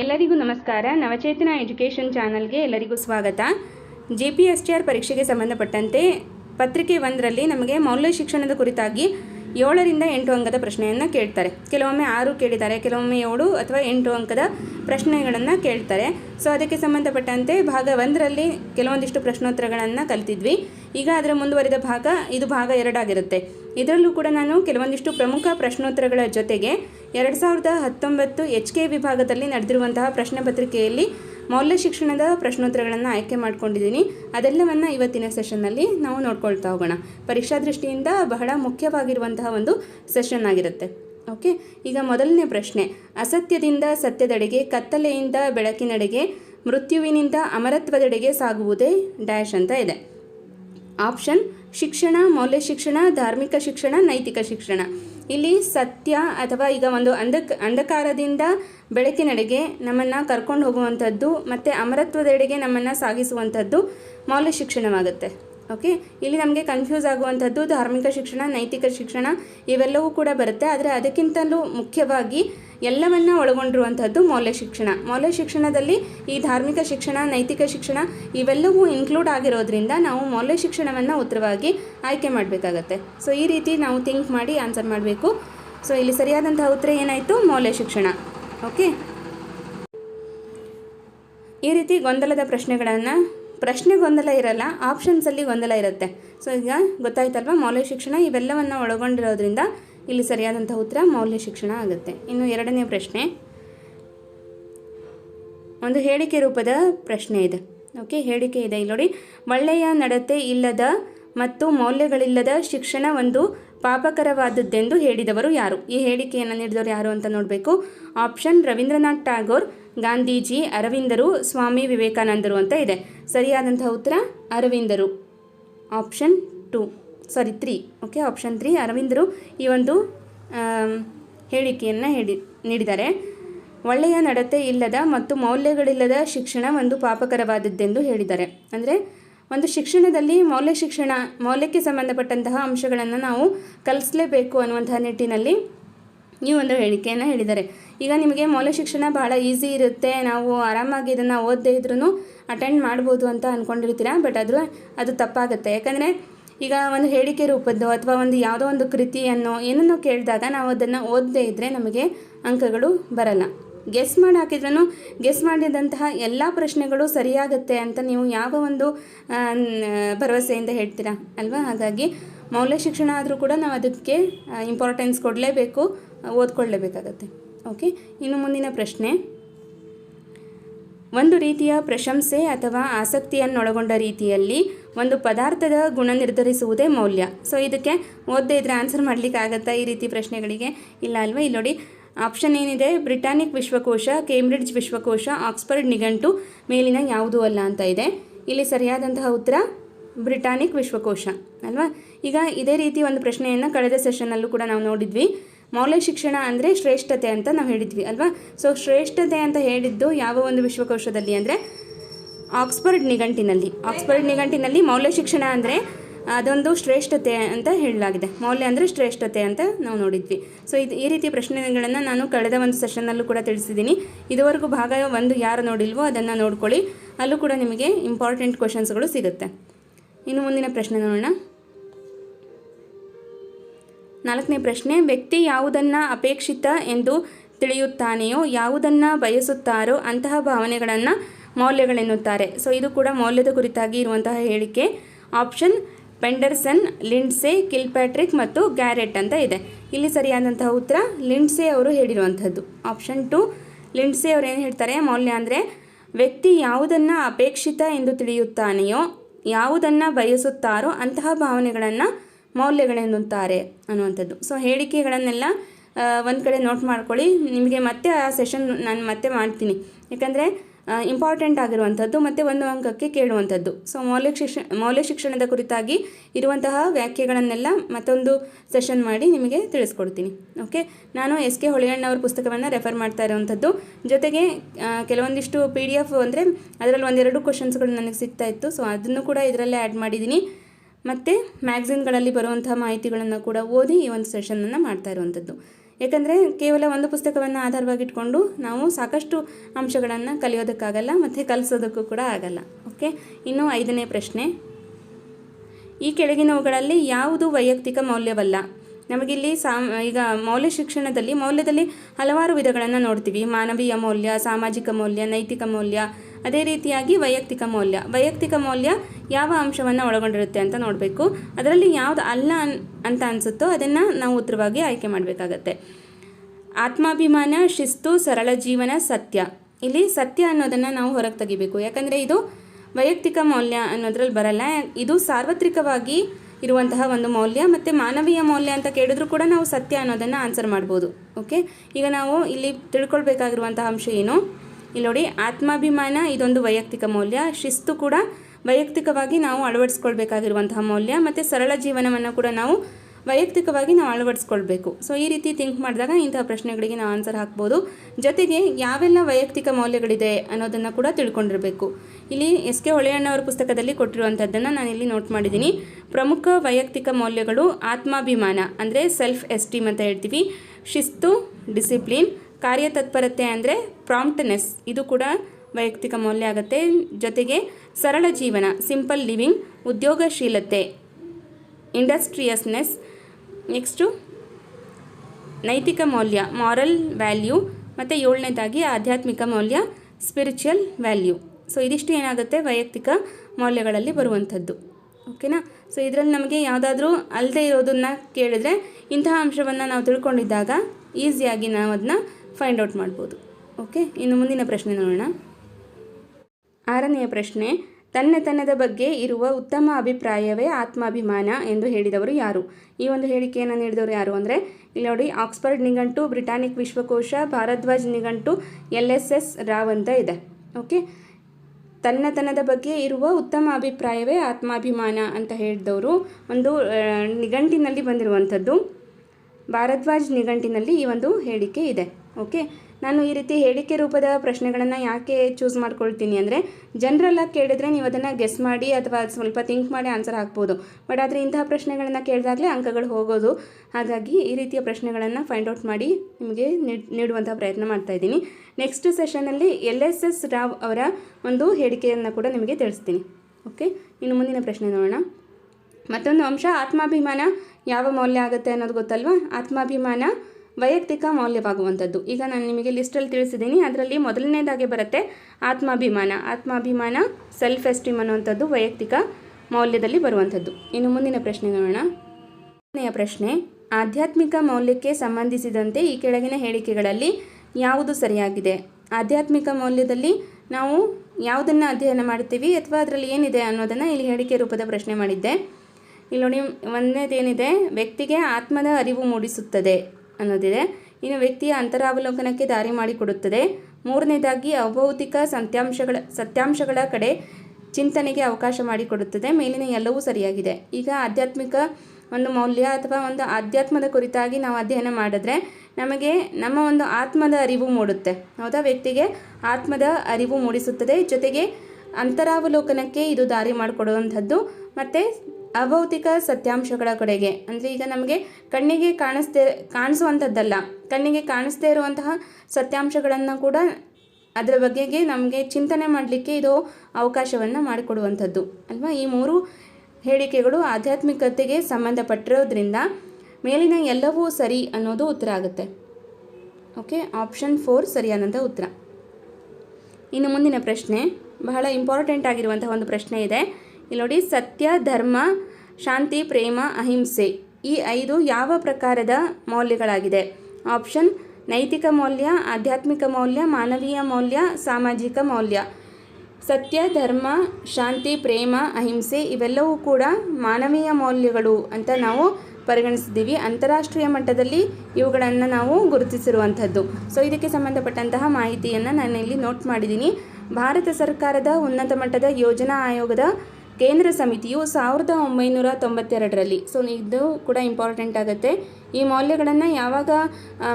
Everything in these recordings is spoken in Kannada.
ಎಲ್ಲರಿಗೂ ನಮಸ್ಕಾರ. ನವಚೇತನ ಎಜುಕೇಷನ್ ಚಾನಲ್ಗೆ ಎಲ್ಲರಿಗೂ ಸ್ವಾಗತ. J P S T R ಪರೀಕ್ಷೆಗೆ ಸಂಬಂಧಪಟ್ಟಂತೆ ಪತ್ರಿಕೆ ಒಂದರಲ್ಲಿ ನಮಗೆ ಮೌಲ್ಯ ಶಿಕ್ಷಣದ ಕುರಿತಾಗಿ ಏಳರಿಂದ ಎಂಟು ಅಂಕದ ಪ್ರಶ್ನೆಯನ್ನು ಕೇಳ್ತಾರೆ. ಕೆಲವೊಮ್ಮೆ ಆರು ಕೇಳಿದ್ದಾರೆ, ಕೆಲವೊಮ್ಮೆ ಏಳು ಅಥವಾ ಎಂಟು ಅಂಕದ ಪ್ರಶ್ನೆಗಳನ್ನು ಕೇಳ್ತಾರೆ. ಸೊ ಅದಕ್ಕೆ ಸಂಬಂಧಪಟ್ಟಂತೆ ಭಾಗ ಒಂದರಲ್ಲಿ ಕೆಲವೊಂದಿಷ್ಟು ಪ್ರಶ್ನೋತ್ತರಗಳನ್ನು ಕಲ್ತಿದ್ವಿ. ಈಗ ಅದರ ಮುಂದುವರಿದ ಭಾಗ, ಇದು ಭಾಗ ಎರಡಾಗಿರುತ್ತೆ. ಇದರಲ್ಲೂ ಕೂಡ ನಾನು ಕೆಲವೊಂದಿಷ್ಟು ಪ್ರಮುಖ ಪ್ರಶ್ನೋತ್ತರಗಳ ಜೊತೆಗೆ ಎರಡು ಸಾವಿರದ ಹತ್ತೊಂಬತ್ತು ಎಚ್ ಕೆ ವಿಭಾಗದಲ್ಲಿ ನಡೆದಿರುವಂತಹ ಪ್ರಶ್ನೆ ಪತ್ರಿಕೆಯಲ್ಲಿ ಮೌಲ್ಯ ಶಿಕ್ಷಣದ ಪ್ರಶ್ನೋತ್ತರಗಳನ್ನು ಆಯ್ಕೆ ಮಾಡ್ಕೊಂಡಿದ್ದೀನಿ. ಅದೆಲ್ಲವನ್ನು ಇವತ್ತಿನ ಸೆಷನ್ನಲ್ಲಿ ನಾವು ನೋಡ್ಕೊಳ್ತಾ ಹೋಗೋಣ. ಪರೀಕ್ಷಾ ದೃಷ್ಟಿಯಿಂದ ಬಹಳ ಮುಖ್ಯವಾಗಿರುವಂತಹ ಒಂದು ಸೆಷನ್ ಆಗಿರುತ್ತೆ. ಓಕೆ ಈಗ ಮೊದಲನೇ ಪ್ರಶ್ನೆ. ಅಸತ್ಯದಿಂದ ಸತ್ಯದೆಡೆಗೆ, ಕತ್ತಲೆಯಿಂದ ಬೆಳಕಿನೆಡೆಗೆ, ಮೃತ್ಯುವಿನಿಂದ ಅಮರತ್ವದೆಡೆಗೆ ಸಾಗುವುದೇ ಡ್ಯಾಶ್ ಅಂತ ಇದೆ. ಆಪ್ಷನ್, ಶಿಕ್ಷಣ, ಮೌಲ್ಯ ಶಿಕ್ಷಣ, ಧಾರ್ಮಿಕ ಶಿಕ್ಷಣ, ನೈತಿಕ ಶಿಕ್ಷಣ. ಇಲ್ಲಿ ಸತ್ಯ ಅಥವಾ ಈಗ ಒಂದು ಅಂಧಕ್, ಅಂಧಕಾರದಿಂದ ಬೆಳಕಿನೆಡೆಗೆ ನಮ್ಮನ್ನು ಕರ್ಕೊಂಡು ಹೋಗುವಂಥದ್ದು ಮತ್ತು ಅಮರತ್ವದೆಡೆಗೆ ನಮ್ಮನ್ನು ಸಾಗಿಸುವಂಥದ್ದು ಮೌಲ್ಯ ಶಿಕ್ಷಣವಾಗುತ್ತೆ. ಓಕೆ ಇಲ್ಲಿ ನಮಗೆ ಕನ್ಫ್ಯೂಸ್ ಆಗುವಂಥದ್ದು ಧಾರ್ಮಿಕ ಶಿಕ್ಷಣ, ನೈತಿಕ ಶಿಕ್ಷಣ ಇವೆಲ್ಲವೂ ಕೂಡ ಬರುತ್ತೆ. ಆದರೆ ಅದಕ್ಕಿಂತಲೂ ಮುಖ್ಯವಾಗಿ ಎಲ್ಲವನ್ನ ಒಳಗೊಂಡಿರುವಂಥದ್ದು ಮೌಲ್ಯ ಶಿಕ್ಷಣ. ಮೌಲ್ಯ ಶಿಕ್ಷಣದಲ್ಲಿ ಈ ಧಾರ್ಮಿಕ ಶಿಕ್ಷಣ, ನೈತಿಕ ಶಿಕ್ಷಣ ಇವೆಲ್ಲವೂ ಇನ್ಕ್ಲೂಡ್ ಆಗಿರೋದ್ರಿಂದ ನಾವು ಮೌಲ್ಯ ಶಿಕ್ಷಣವನ್ನು ಉತ್ತರವಾಗಿ ಆಯ್ಕೆ ಮಾಡಬೇಕಾಗತ್ತೆ. ಸೊ ಈ ರೀತಿ ನಾವು ಥಿಂಕ್ ಮಾಡಿ ಆನ್ಸರ್ ಮಾಡಬೇಕು. ಸೊ ಇಲ್ಲಿ ಸರಿಯಾದಂತಹ ಉತ್ತರ ಏನಾಯಿತು? ಮೌಲ್ಯ ಶಿಕ್ಷಣ. ಓಕೆ ಈ ರೀತಿ ಗೊಂದಲದ ಪ್ರಶ್ನೆಗಳನ್ನು, ಪ್ರಶ್ನೆ ಗೊಂದಲ ಇರಲ್ಲ ಆಪ್ಷನ್ಸಲ್ಲಿ ಗೊಂದಲ ಇರುತ್ತೆ. ಸೊ ಈಗ ಗೊತ್ತಾಯ್ತಲ್ವ ಮೌಲ್ಯ ಶಿಕ್ಷಣ ಇವೆಲ್ಲವನ್ನು ಒಳಗೊಂಡಿರೋದ್ರಿಂದ ಇಲ್ಲಿ ಸರಿಯಾದಂಥ ಉತ್ತರ ಮೌಲ್ಯ ಶಿಕ್ಷಣ ಆಗುತ್ತೆ. ಇನ್ನು ಎರಡನೇ ಪ್ರಶ್ನೆ. ಒಂದು ಹೇಳಿಕೆ ರೂಪದ ಪ್ರಶ್ನೆ ಇದೆ. ಓಕೆ, ಹೇಳಿಕೆ ಇದೆ. ಇಲ್ಲಿ ನೋಡಿ, ಒಳ್ಳೆಯ ನಡತೆ ಇಲ್ಲದ ಮತ್ತು ಮೌಲ್ಯಗಳಿಲ್ಲದ ಶಿಕ್ಷಣ ಒಂದು ಪಾಪಕರವಾದದ್ದೆಂದು ಹೇಳಿದವರು ಯಾರು? ಈ ಹೇಳಿಕೆಯನ್ನು ನೀಡಿದವರು ಯಾರು ಅಂತ ನೋಡಬೇಕು. ಆಪ್ಷನ್, ರವೀಂದ್ರನಾಥ್ ಟ್ಯಾಗೋರ್ ಗಾಂಧೀಜಿ, ಅರವಿಂದರು, ಸ್ವಾಮಿ ವಿವೇಕಾನಂದರು ಅಂತ ಇದೆ. ಸರಿಯಾದಂಥ ಉತ್ತರ ಅರವಿಂದರು. Option two. Sorry three okay option three ಅರವಿಂದರು ಈ ಒಂದು ಹೇಳಿಕೆಯನ್ನು ಹೇಳಿ, ನೀಡಿದ್ದಾರೆ. ಒಳ್ಳೆಯ ನಡತೆ ಇಲ್ಲದ ಮತ್ತು ಮೌಲ್ಯಗಳಿಲ್ಲದ ಶಿಕ್ಷಣ ಒಂದು ಪಾಪಕರವಾದದ್ದೆಂದು ಹೇಳಿದ್ದಾರೆ. ಅಂದರೆ, ಒಂದು ಶಿಕ್ಷಣದಲ್ಲಿ ಮೌಲ್ಯ ಶಿಕ್ಷಣ, ಮೌಲ್ಯಕ್ಕೆ ಸಂಬಂಧಪಟ್ಟಂತಹ ಅಂಶಗಳನ್ನು ನಾವು ಕಲಿಸಲೇಬೇಕು ಅನ್ನುವಂತಹ ನಿಟ್ಟಿನಲ್ಲಿ ಈ ಒಂದು ಹೇಳಿಕೆಯನ್ನು ಹೇಳಿದ್ದಾರೆ. ಈಗ ನಿಮಗೆ ಮೌಲ್ಯ ಶಿಕ್ಷಣ ಬಹಳ ಈಸಿ ಇರುತ್ತೆ, ನಾವು ಆರಾಮಾಗಿ ಇದನ್ನು ಓದದೇ ಇದ್ರೂ ಅಟೆಂಡ್ ಮಾಡ್ಬೋದು ಅಂತ ಅಂದ್ಕೊಂಡಿರ್ತೀರ ಬಟ್ ಆದರೂ ಅದು ತಪ್ಪಾಗುತ್ತೆ. ಯಾಕಂದರೆ ಈಗ ಒಂದು ಹೇಳಿಕೆ ರೂಪದ್ದು ಅಥವಾ ಒಂದು ಯಾವುದೋ ಒಂದು ಕೃತಿಯನ್ನು ಏನನ್ನೋ ಕೇಳಿದಾಗ ನಾವು ಅದನ್ನು ಓದದೇ ಇದ್ದರೆ ನಮಗೆ ಅಂಕಗಳು ಬರಲ್ಲ. ಗೆಸ್ ಮಾಡಿ ಹಾಕಿದ್ರೂ ಗೆಸ್ ಮಾಡಿದಂತಹ ಎಲ್ಲ ಪ್ರಶ್ನೆಗಳು ಸರಿಯಾಗುತ್ತೆ ಅಂತ ನೀವು ಯಾವ ಒಂದು ಭರವಸೆಯಿಂದ ಹೇಳ್ತೀರಾ? ಅಲ್ವಾ? ಹಾಗಾಗಿ ಮೌಲ್ಯ ಶಿಕ್ಷಣ ಆದರೂ ಕೂಡ ನಾವು ಅದಕ್ಕೆ ಇಂಪಾರ್ಟೆನ್ಸ್ ಕೊಡಲೇಬೇಕು, ಓದ್ಕೊಳ್ಳೇಬೇಕಾಗತ್ತೆ. ಓಕೆ? ಇನ್ನು ಮುಂದಿನ ಪ್ರಶ್ನೆ. ಒಂದು ರೀತಿಯ ಪ್ರಶಂಸೆ ಅಥವಾ ಆಸಕ್ತಿಯನ್ನೊಳಗೊಂಡ ರೀತಿಯಲ್ಲಿ ಒಂದು ಪದಾರ್ಥದ ಗುಣ ನಿರ್ಧರಿಸುವುದೇ ಮೌಲ್ಯ. ಸೊ ಇದಕ್ಕೆ ಓದದೇ ಇದ್ರೆ ಆನ್ಸರ್ ಮಾಡಲಿಕ್ಕೆ ಆಗತ್ತಾ ಈ ರೀತಿ ಪ್ರಶ್ನೆಗಳಿಗೆ? ಇಲ್ಲ ಅಲ್ವಾ? ಇಲ್ಲಿ ನೋಡಿ ಆಪ್ಷನ್ ಏನಿದೆ? ಬ್ರಿಟಾನಿಕ್ ವಿಶ್ವಕೋಶ ಕೇಂಬ್ರಿಡ್ಜ್ ವಿಶ್ವಕೋಶ ಆಕ್ಸ್ಫರ್ಡ್ ನಿಘಂಟು, ಮೇಲಿನ ಯಾವುದೂ ಅಲ್ಲ ಅಂತ ಇದೆ. ಇಲ್ಲಿ ಸರಿಯಾದಂತಹ ಉತ್ತರ ಬ್ರಿಟಾನಿಕ್ ವಿಶ್ವಕೋಶ. ಅಲ್ವಾ? ಈಗ ಇದೇ ರೀತಿ ಒಂದು ಪ್ರಶ್ನೆಯನ್ನು ಕಳೆದ ಸೆಷನ್ನಲ್ಲೂ ಕೂಡ ನಾವು ನೋಡಿದ್ವಿ. ಮೌಲ್ಯ ಶಿಕ್ಷಣ ಅಂದರೆ ಶ್ರೇಷ್ಠತೆ ಅಂತ ನಾವು ಹೇಳಿದ್ವಿ, ಅಲ್ವಾ? ಸೊ ಶ್ರೇಷ್ಠತೆ ಅಂತ ಹೇಳಿದ್ದು ಯಾವ ಒಂದು ವಿಶ್ವಕೋಶದಲ್ಲಿ ಅಂದರೆ ಆಕ್ಸ್ಫರ್ಡ್ ನಿಘಂಟಿನಲ್ಲಿ ಆಕ್ಸ್ಫರ್ಡ್ ನಿಘಂಟಿನಲ್ಲಿ ಮೌಲ್ಯ ಶಿಕ್ಷಣ ಅಂದರೆ ಅದೊಂದು ಶ್ರೇಷ್ಠತೆ ಅಂತ ಹೇಳಲಾಗಿದೆ. ಮೌಲ್ಯ ಅಂದರೆ ಶ್ರೇಷ್ಠತೆ ಅಂತ ನಾವು ನೋಡಿದ್ವಿ. ಸೊ ಇದು ಈ ರೀತಿ ಪ್ರಶ್ನೆಗಳನ್ನು ನಾನು ಕಳೆದ ಒಂದು ಸೆಷನ್ನಲ್ಲೂ ಕೂಡ ತಿಳಿಸಿದ್ದೀನಿ. ಇದುವರೆಗೂ ಭಾಗ ಒಂದು ಯಾರು ನೋಡಿಲ್ವೋ ಅದನ್ನು ನೋಡ್ಕೊಳ್ಳಿ. ಅಲ್ಲೂ ಕೂಡ ನಿಮಗೆ ಇಂಪಾರ್ಟೆಂಟ್ ಕ್ವಶನ್ಸ್ಗಳು ಸಿಗುತ್ತೆ. ಇನ್ನು ಮುಂದಿನ ಪ್ರಶ್ನೆ ನೋಡೋಣ. ನಾಲ್ಕನೇ ಪ್ರಶ್ನೆ, ವ್ಯಕ್ತಿ ಯಾವುದನ್ನು ಅಪೇಕ್ಷಿತ ಎಂದು ತಿಳಿಯುತ್ತಾನೆಯೋ, ಯಾವುದನ್ನು ಬಯಸುತ್ತಾರೋ ಅಂತಹ ಭಾವನೆಗಳನ್ನು ಮೌಲ್ಯಗಳೆನ್ನುತ್ತಾರೆ. ಸೊ ಇದು ಕೂಡ ಮೌಲ್ಯದ ಕುರಿತಾಗಿ ಇರುವಂತಹ ಹೇಳಿಕೆ. ಆಪ್ಷನ್ ಪೆಂಡರ್ಸನ್ ಲಿಂಡ್ಸೆ ಕಿಲ್ಪ್ಯಾಟ್ರಿಕ್ ಮತ್ತು ಗ್ಯಾರೆಟ್ ಅಂತ ಇದೆ. ಇಲ್ಲಿ ಸರಿಯಾದಂತಹ ಉತ್ತರ ಲಿಂಡ್ಸೆ ಅವರು ಹೇಳಿರುವಂಥದ್ದು. ಆಪ್ಷನ್ ಟು ಲಿಂಡ್ಸೆ ಅವರು ಏನು ಹೇಳ್ತಾರೆ? ಮೌಲ್ಯ ಅಂದರೆ ವ್ಯಕ್ತಿ ಯಾವುದನ್ನು ಅಪೇಕ್ಷಿತ ಎಂದು ತಿಳಿಯುತ್ತಾನೆಯೋ, ಯಾವುದನ್ನು ಬಯಸುತ್ತಾರೋ ಅಂತಹ ಭಾವನೆಗಳನ್ನು ಮೌಲ್ಯಗಳೆನ್ನುತ್ತಾರೆ ಅನ್ನುವಂಥದ್ದು. ಸೊ ಹೇಳಿಕೆಗಳನ್ನೆಲ್ಲ ಒಂದು ಕಡೆ ನೋಟ್ ಮಾಡ್ಕೊಳ್ಳಿ. ನಿಮಗೆ ಮತ್ತೆ ಆ ಸೆಷನ್ ನಾನು ಮತ್ತೆ ಮಾಡ್ತೀನಿ. ಯಾಕಂದರೆ ಇಂಪಾರ್ಟೆಂಟ್ ಆಗಿರುವಂಥದ್ದು ಮತ್ತು ಒಂದು ಅಂಕಕ್ಕೆ ಕೇಳುವಂಥದ್ದು. ಸೊ ಮೌಲ್ಯ ಶಿಕ್ಷಣ, ಮೌಲ್ಯ ಶಿಕ್ಷಣದ ಕುರಿತಾಗಿ ಇರುವಂತಹ ವ್ಯಾಖ್ಯೆಗಳನ್ನೆಲ್ಲ ಮತ್ತೊಂದು ಸೆಷನ್ ಮಾಡಿ ನಿಮಗೆ ತಿಳಿಸ್ಕೊಡ್ತೀನಿ. ಓಕೆ ನಾನು ಎಸ್ ಕೆ ಹೊಳೆಯಣ್ಣವ್ರ ಪುಸ್ತಕವನ್ನು ರೆಫರ್ ಮಾಡ್ತಾ ಇರುವಂಥದ್ದು. ಜೊತೆಗೆ ಕೆಲವೊಂದಿಷ್ಟು ಪಿ ಡಿ ಎಫ್ ಅಂದರೆ ಅದರಲ್ಲಿ ಒಂದೆರಡು ಕ್ವಶನ್ಸ್ಗಳು ನನಗೆ ಸಿಗ್ತಾ ಇತ್ತು. ಸೊ ಅದನ್ನು ಕೂಡ ಇದರಲ್ಲೇ ಆ್ಯಡ್ ಮಾಡಿದ್ದೀನಿ. ಮತ್ತು ಮ್ಯಾಗ್ಝಿನ್ಗಳಲ್ಲಿ ಬರುವಂತಹ ಮಾಹಿತಿಗಳನ್ನು ಕೂಡ ಓದಿ ಈ ಒಂದು ಸೆಷನನ್ನು ಮಾಡ್ತಾ ಇರುವಂಥದ್ದು. ಯಾಕಂದರೆ ಕೇವಲ ಒಂದು ಪುಸ್ತಕವನ್ನು ಆಧಾರವಾಗಿಟ್ಕೊಂಡು ನಾವು ಸಾಕಷ್ಟು ಅಂಶಗಳನ್ನು ಕಲಿಯೋದಕ್ಕಾಗಲ್ಲ ಮತ್ತು ಕಲಿಸೋದಕ್ಕೂ ಕೂಡ ಆಗಲ್ಲ ಓಕೆ ಇನ್ನು ಐದನೇ ಪ್ರಶ್ನೆ. ಈ ಕೆಳಗಿನವುಗಳಲ್ಲಿ ಯಾವುದು ವೈಯಕ್ತಿಕ ಮೌಲ್ಯವಲ್ಲ? ನಮಗಿಲ್ಲಿ ಸಾಮ್, ಈಗ ಮೌಲ್ಯ ಶಿಕ್ಷಣದಲ್ಲಿ ಮೌಲ್ಯದಲ್ಲಿ ಹಲವಾರು ವಿಧಗಳನ್ನು ನೋಡ್ತೀವಿ. ಮಾನವೀಯ ಮೌಲ್ಯ, ಸಾಮಾಜಿಕ ಮೌಲ್ಯ, ನೈತಿಕ ಮೌಲ್ಯ ಅದೇ ರೀತಿಯಾಗಿ ವೈಯಕ್ತಿಕ ಮೌಲ್ಯ. ವೈಯಕ್ತಿಕ ಮೌಲ್ಯ ಯಾವ ಅಂಶವನ್ನು ಒಳಗೊಂಡಿರುತ್ತೆ ಅಂತ ನೋಡಬೇಕು. ಅದರಲ್ಲಿ ಯಾವುದು ಅಲ್ಲ ಅಂತ ಅನಿಸುತ್ತೋ ಅದನ್ನು ನಾವು ಉತ್ತರವಾಗಿ ಆಯ್ಕೆ ಮಾಡಬೇಕಾಗತ್ತೆ. ಆತ್ಮಾಭಿಮಾನ, ಶಿಸ್ತು, ಸರಳ ಜೀವನ, ಸತ್ಯ. ಇಲ್ಲಿ ಸತ್ಯ ಅನ್ನೋದನ್ನು ನಾವು ಹೊರಗೆ ತೆಗಿಬೇಕು. ಯಾಕಂದರೆ ಇದು ವೈಯಕ್ತಿಕ ಮೌಲ್ಯ ಅನ್ನೋದ್ರಲ್ಲಿ ಬರಲ್ಲ. ಇದು ಸಾರ್ವತ್ರಿಕವಾಗಿ ಇರುವಂತಹ ಒಂದು ಮೌಲ್ಯ ಮತ್ತು ಮಾನವೀಯ ಮೌಲ್ಯ ಅಂತ ಕೇಳಿದ್ರು ಕೂಡ ನಾವು ಸತ್ಯ ಅನ್ನೋದನ್ನು ಆನ್ಸರ್ ಮಾಡ್ಬೋದು. ಓಕೆ ಈಗ ನಾವು ಇಲ್ಲಿ ತಿಳ್ಕೊಳ್ಬೇಕಾಗಿರುವಂತಹ ಅಂಶ ಏನು? ಇಲ್ಲಿ ನೋಡಿ, ಆತ್ಮಾಭಿಮಾನ, ಇದೊಂದು ವೈಯಕ್ತಿಕ ಮೌಲ್ಯ. ಶಿಸ್ತು ಕೂಡ ವೈಯಕ್ತಿಕವಾಗಿ ನಾವು ಅಳವಡಿಸ್ಕೊಳ್ಬೇಕಾಗಿರುವಂತಹ ಮೌಲ್ಯ. ಮತ್ತು ಸರಳ ಜೀವನವನ್ನು ಕೂಡ ನಾವು ವೈಯಕ್ತಿಕವಾಗಿ ನಾವು ಅಳವಡಿಸ್ಕೊಳ್ಬೇಕು. ಸೊ ಈ ರೀತಿ ಥಿಂಕ್ ಮಾಡಿದಾಗ ಇಂತಹ ಪ್ರಶ್ನೆಗಳಿಗೆ ನಾವು ಆನ್ಸರ್ ಹಾಕ್ಬೋದು. ಜೊತೆಗೆ ಯಾವೆಲ್ಲ ವೈಯಕ್ತಿಕ ಮೌಲ್ಯಗಳಿದೆ ಅನ್ನೋದನ್ನು ಕೂಡ ತಿಳ್ಕೊಂಡಿರಬೇಕು. ಇಲ್ಲಿ ಎಸ್ ಕೆ ಹೊಳೆಯಣ್ಣವರ ಪುಸ್ತಕದಲ್ಲಿ ಕೊಟ್ಟಿರುವಂಥದ್ದನ್ನು ನಾನು ಇಲ್ಲಿ ನೋಟ್ ಮಾಡಿದ್ದೀನಿ. ಪ್ರಮುಖ ವೈಯಕ್ತಿಕ ಮೌಲ್ಯಗಳು ಆತ್ಮಾಭಿಮಾನ, ಅಂದರೆ ಸೆಲ್ಫ್ ಎಸ್ಟೀಮ್ ಅಂತ ಹೇಳ್ತೀವಿ. ಶಿಸ್ತು ಡಿಸಿಪ್ಲಿನ್ ಕಾರ್ಯತತ್ಪರತೆ ಅಂದರೆ ಪ್ರಾಂಪ್ಟ್ನೆಸ್ ಇದು ಕೂಡ ವೈಯಕ್ತಿಕ ಮೌಲ್ಯ ಆಗುತ್ತೆ. ಜೊತೆಗೆ ಸರಳ ಜೀವನ ಸಿಂಪಲ್ ಲಿವಿಂಗ್ ಉದ್ಯೋಗಶೀಲತೆ ಇಂಡಸ್ಟ್ರಿಯಸ್ನೆಸ್ ನೆಕ್ಸ್ಟು ನೈತಿಕ ಮೌಲ್ಯ ಮಾರಲ್ ವ್ಯಾಲ್ಯೂ ಮತ್ತು ಏಳನೇದಾಗಿ ಆಧ್ಯಾತ್ಮಿಕ ಮೌಲ್ಯ ಸ್ಪಿರಿಚುವಲ್ ವ್ಯಾಲ್ಯೂ ಸೊ ಇದಿಷ್ಟು ಏನಾಗುತ್ತೆ? ವೈಯಕ್ತಿಕ ಮೌಲ್ಯಗಳಲ್ಲಿ ಬರುವಂಥದ್ದು. ಓಕೆನಾ ಸೊ ಇದರಲ್ಲಿ ನಮಗೆ ಯಾವುದಾದ್ರೂ ಅಲ್ಲದೆ ಇರೋದನ್ನು ಕೇಳಿದ್ರೆ ಇಂತಹ ಅಂಶವನ್ನು ನಾವು ತಿಳ್ಕೊಂಡಿದ್ದಾಗ ಈಸಿಯಾಗಿ ನಾವು ಅದನ್ನ ಫೈಂಡ್ ಔಟ್ ಮಾಡ್ಬೋದು. ಓಕೆ ಇನ್ನು ಮುಂದಿನ ಪ್ರಶ್ನೆ ನೋಡೋಣ. ಆರನೆಯ ಪ್ರಶ್ನೆ ತನ್ನತನದ ಬಗ್ಗೆ ಇರುವ ಉತ್ತಮ ಅಭಿಪ್ರಾಯವೇ ಆತ್ಮಾಭಿಮಾನ ಎಂದು ಹೇಳಿದವರು ಯಾರು? ಈ ಒಂದು ಹೇಳಿಕೆಯನ್ನು ನೀಡಿದವರು ಯಾರು ಅಂದರೆ, ಇಲ್ಲಿ ನೋಡಿ, ಆಕ್ಸ್ಫರ್ಡ್ ನಿಘಂಟು, ಬ್ರಿಟಾನಿಕ್ ವಿಶ್ವಕೋಶ, ಭಾರದ್ವಾಜ್ ನಿಘಂಟು, ಎಲ್ ಎಸ್ ಎಸ್ ರಾವ್ ಅಂತ ಇದೆ. ಓಕೆ ತನ್ನತನದ ಬಗ್ಗೆ ಇರುವ ಉತ್ತಮ ಅಭಿಪ್ರಾಯವೇ ಆತ್ಮಾಭಿಮಾನ ಅಂತ ಹೇಳಿದವರು ಒಂದು ನಿಘಂಟಿನಲ್ಲಿ ಬಂದಿರುವಂಥದ್ದು. ಭಾರದ್ವಾಜ್ ನಿಘಂಟಿನಲ್ಲಿ ಈ ಒಂದು ಹೇಳಿಕೆ ಇದೆ. ಓಕೆ ನಾನು ಈ ರೀತಿ ಹೇಳಿಕೆ ರೂಪದ ಪ್ರಶ್ನೆಗಳನ್ನು ಯಾಕೆ ಚೂಸ್ ಮಾಡ್ಕೊಳ್ತೀನಿ ಅಂದರೆ, ಜನರೆಲ್ಲ ಕೇಳಿದರೆ ನೀವು ಅದನ್ನು ಗೆಸ್ ಮಾಡಿ ಅಥವಾ ಸ್ವಲ್ಪ ಥಿಂಕ್ ಮಾಡಿ ಆನ್ಸರ್ ಹಾಕ್ಬೋದು. ಬಟ್ ಆದರೆ ಇಂತಹ ಪ್ರಶ್ನೆಗಳನ್ನು ಕೇಳಿದಾಗಲೇ ಅಂಕಗಳು ಹೋಗೋದು. ಹಾಗಾಗಿ ಈ ರೀತಿಯ ಪ್ರಶ್ನೆಗಳನ್ನು ಫೈಂಡ್ ಔಟ್ ಮಾಡಿ ನಿಮಗೆ ನೀಡುವಂಥ ಪ್ರಯತ್ನ ಮಾಡ್ತಾ ಇದ್ದೀನಿ. ನೆಕ್ಸ್ಟ್ ಸೆಷನಲ್ಲಿ ಎಲ್ ಎಸ್ ಎಸ್ ರಾವ್ ಅವರ ಒಂದು ಹೇಳಿಕೆಯನ್ನು ಕೂಡ ನಿಮಗೆ ತಿಳಿಸ್ತೀನಿ. ಓಕೆ ಇನ್ನು ಮುಂದಿನ ಪ್ರಶ್ನೆ ನೋಡೋಣ. ಮತ್ತೊಂದು ಅಂಶ, ಆತ್ಮಾಭಿಮಾನ ಯಾವ ಮೌಲ್ಯ ಆಗುತ್ತೆ ಅನ್ನೋದು ಗೊತ್ತಲ್ವಾ? ಆತ್ಮಾಭಿಮಾನ ವೈಯಕ್ತಿಕ ಮೌಲ್ಯವಾಗುವಂಥದ್ದು. ಈಗ ನಾನು ನಿಮಗೆ ಲಿಸ್ಟಲ್ಲಿ ತಿಳಿಸಿದ್ದೀನಿ. ಅದರಲ್ಲಿ ಮೊದಲನೇದಾಗಿ ಬರುತ್ತೆ ಆತ್ಮಾಭಿಮಾನ. ಆತ್ಮಾಭಿಮಾನ ಸೆಲ್ಫ್ ಎಸ್ಟೀಮ್ ಅನ್ನುವಂಥದ್ದು ವೈಯಕ್ತಿಕ ಮೌಲ್ಯದಲ್ಲಿ ಬರುವಂಥದ್ದು. ಇನ್ನು ಮುಂದಿನ ಪ್ರಶ್ನೆ ನೋಡೋಣ. ಮೂರನೆಯ ಪ್ರಶ್ನೆ, ಆಧ್ಯಾತ್ಮಿಕ ಮೌಲ್ಯಕ್ಕೆ ಸಂಬಂಧಿಸಿದಂತೆ ಈ ಕೆಳಗಿನ ಹೇಳಿಕೆಗಳಲ್ಲಿ ಯಾವುದು ಸರಿಯಾಗಿದೆ? ಆಧ್ಯಾತ್ಮಿಕ ಮೌಲ್ಯದಲ್ಲಿ ನಾವು ಯಾವುದನ್ನು ಅಧ್ಯಯನ ಮಾಡ್ತೀವಿ ಅಥವಾ ಅದರಲ್ಲಿ ಏನಿದೆ ಅನ್ನೋದನ್ನು ಇಲ್ಲಿ ಹೇಳಿಕೆ ರೂಪದ ಪ್ರಶ್ನೆ ಮಾಡಿದ್ದೆ. ಇಲ್ಲಿ ನೋಡಿ ಒಂದನೇದೇನಿದೆ ವ್ಯಕ್ತಿಗೆ ಆತ್ಮದ ಅರಿವು ಮೂಡಿಸುತ್ತದೆ. ಅನ್ನೋದಿದೆ. ಇನ್ನು ವ್ಯಕ್ತಿಯ ಅಂತರಾವಲೋಕನಕ್ಕೆ ದಾರಿ ಮಾಡಿಕೊಡುತ್ತದೆ. ಮೂರನೇದಾಗಿ, ಅಭೌತಿಕ ಸತ್ಯಾಂಶಗಳ ಸತ್ಯಾಂಶಗಳ ಕಡೆ ಚಿಂತನೆಗೆ ಅವಕಾಶ ಮಾಡಿಕೊಡುತ್ತದೆ. ಮೇಲಿನ ಎಲ್ಲವೂ ಸರಿಯಾಗಿದೆ. ಈಗ ಆಧ್ಯಾತ್ಮಿಕ ಒಂದು ಮೌಲ್ಯ ಅಥವಾ ಒಂದು ಆಧ್ಯಾತ್ಮದ ಕುರಿತಾಗಿ ನಾವು ಅಧ್ಯಯನ ಮಾಡಿದ್ರೆ ನಮಗೆ ನಮ್ಮ ಒಂದು ಆತ್ಮದ ಅರಿವು ಮೂಡುತ್ತೆ. ಹೌದಾ? ವ್ಯಕ್ತಿಗೆ ಆತ್ಮದ ಅರಿವು ಮೂಡಿಸುತ್ತದೆ. ಜೊತೆಗೆ ಅಂತರಾವಲೋಕನಕ್ಕೆ ಇದು ದಾರಿ ಮಾಡಿಕೊಡುವಂಥದ್ದು. ಮತ್ತು ಅಭೌತಿಕ ಸತ್ಯಾಂಶಗಳ ಕಡೆಗೆ. ಅಂದರೆ ಈಗ ನಮಗೆ ಕಣ್ಣಿಗೆ ಕಾಣಿಸ್ದೇ ಕಾಣಿಸುವಂಥದ್ದಲ್ಲ ಕಣ್ಣಿಗೆ ಕಾಣಿಸ್ದೇ ಇರುವಂತಹ ಸತ್ಯಾಂಶಗಳನ್ನು ಕೂಡ ಅದರ ಬಗ್ಗೆಗೆ ನಮಗೆ ಚಿಂತನೆ ಮಾಡಲಿಕ್ಕೆ ಇದು ಅವಕಾಶವನ್ನು ಮಾಡಿಕೊಡುವಂಥದ್ದು. ಅಲ್ವಾ? ಈ ಮೂರು ಹೇಳಿಕೆಗಳು ಆಧ್ಯಾತ್ಮಿಕತೆಗೆ ಸಂಬಂಧಪಟ್ಟಿರೋದ್ರಿಂದ ಮೇಲಿನ ಎಲ್ಲವೂ ಸರಿ ಅನ್ನೋದು ಉತ್ತರ ಆಗುತ್ತೆ. ಓಕೆ ಆಪ್ಷನ್ ಫೋರ್ ಸರಿಯಾದಂಥ ಉತ್ತರ. ಇನ್ನು ಮುಂದಿನ ಪ್ರಶ್ನೆ. ಬಹಳ ಇಂಪಾರ್ಟೆಂಟ್ ಆಗಿರುವಂತಹ ಒಂದು ಪ್ರಶ್ನೆ ಇದೆ. ಇಲ್ಲಿ ನೋಡಿ, ಸತ್ಯ, ಧರ್ಮ, ಶಾಂತಿ, ಪ್ರೇಮ, ಅಹಿಂಸೆ, ಈ ಐದು ಯಾವ ಪ್ರಕಾರದ ಮೌಲ್ಯಗಳಾಗಿದೆ? ಆಪ್ಷನ್, ನೈತಿಕ ಮೌಲ್ಯ, ಆಧ್ಯಾತ್ಮಿಕ ಮೌಲ್ಯ, ಮಾನವೀಯ ಮೌಲ್ಯ, ಸಾಮಾಜಿಕ ಮೌಲ್ಯ. ಸತ್ಯ, ಧರ್ಮ, ಶಾಂತಿ, ಪ್ರೇಮ, ಅಹಿಂಸೆ, ಇವೆಲ್ಲವೂ ಕೂಡ ಮಾನವೀಯ ಮೌಲ್ಯಗಳು ಅಂತ ನಾವು ಪರಿಗಣಿಸಿದ್ದೀವಿ. ಅಂತಾರಾಷ್ಟ್ರೀಯ ಮಟ್ಟದಲ್ಲಿ ಇವುಗಳನ್ನು ನಾವು ಗುರುತಿಸಿರುವಂಥದ್ದು. ಸೊ ಇದಕ್ಕೆ ಸಂಬಂಧಪಟ್ಟಂತಹ ಮಾಹಿತಿಯನ್ನು ನಾನು ಇಲ್ಲಿ ನೋಟ್ ಮಾಡಿದ್ದೀನಿ. ಭಾರತ ಸರ್ಕಾರದ ಉನ್ನತ ಮಟ್ಟದ ಯೋಜನಾ ಆಯೋಗದ ಕೇಂದ್ರ ಸಮಿತಿಯು ಸಾವಿರದ ಒಂಬೈನೂರ ತೊಂಬತ್ತೆರಡರಲ್ಲಿ. ಸೊ ಇದು ಕೂಡ ಇಂಪಾರ್ಟೆಂಟ್ ಆಗುತ್ತೆ. ಈ ಮೌಲ್ಯಗಳನ್ನು ಯಾವಾಗ